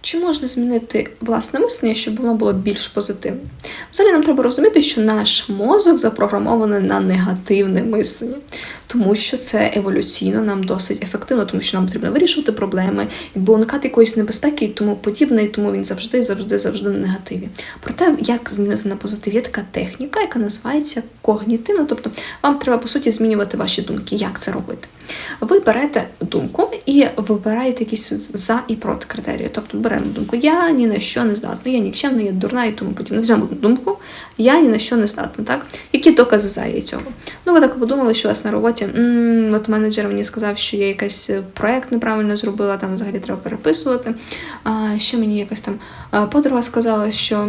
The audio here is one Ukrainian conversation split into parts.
Чи можна змінити власне мислення, щоб воно було більш позитивним? Взагалі нам треба розуміти, що наш мозок запрограмований на негативне мислення, тому що це еволюційно нам досить ефективно, тому що нам потрібно вирішувати проблеми, якби уникати якоїсь небезпеки і тому подібне, і тому він завжди, завжди, завжди на негативі. Проте, як змінити на позитив, є така техніка, яка називається когнітивна, тобто вам треба по суті змінювати ваші думки. Як це робити? Ви берете думку і вибираєте якісь за і проти критерії. Тобто беремо думку, я ні на що не здатна, я нікчемна, я дурна і тому подібне. Візьмемо думку, я ні на що не здатна. Так? Які докази за є цього? Ну, ви так подумали, що у вас на роботі, м от менеджер мені сказав, що я якийсь проект неправильно зробила, там взагалі треба переписувати. А ще мені якась там подруга сказала, що.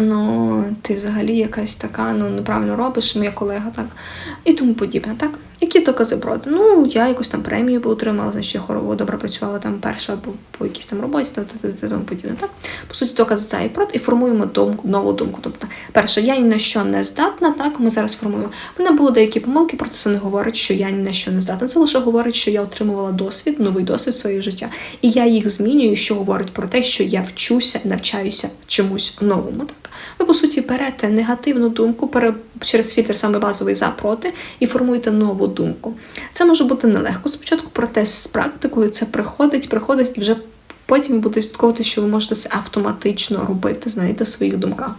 Ну, ти взагалі якась така, ну неправильно робиш, моя колега, так, і тому подібне, так? Які докази проти? Ну, я якусь там премію отримала, значить я хорово добре працювала там перша або по якійсь там роботі, та, тому подібне. Так? По суті, докази за і проти, і формуємо думку, нову думку. Тобто, перше, я ні на що не здатна, так, ми зараз формуємо. У мене були деякі помилки, проте це не говорить, що я ні на що не здатна. Це лише говорить, що я отримувала досвід, новий досвід своєї життя. І я їх змінюю, що говорить про те, що я вчуся, навчаюся чомусь новому. Так? Ви, по суті, берете негативну думку через фільтр саме базовий за проти і формуєте нову думку. Це може бути нелегко спочатку, проте з практикою це приходить, приходить і вже потім буде відслідковувати, що ви можете це автоматично робити, знаєте, в своїх думках.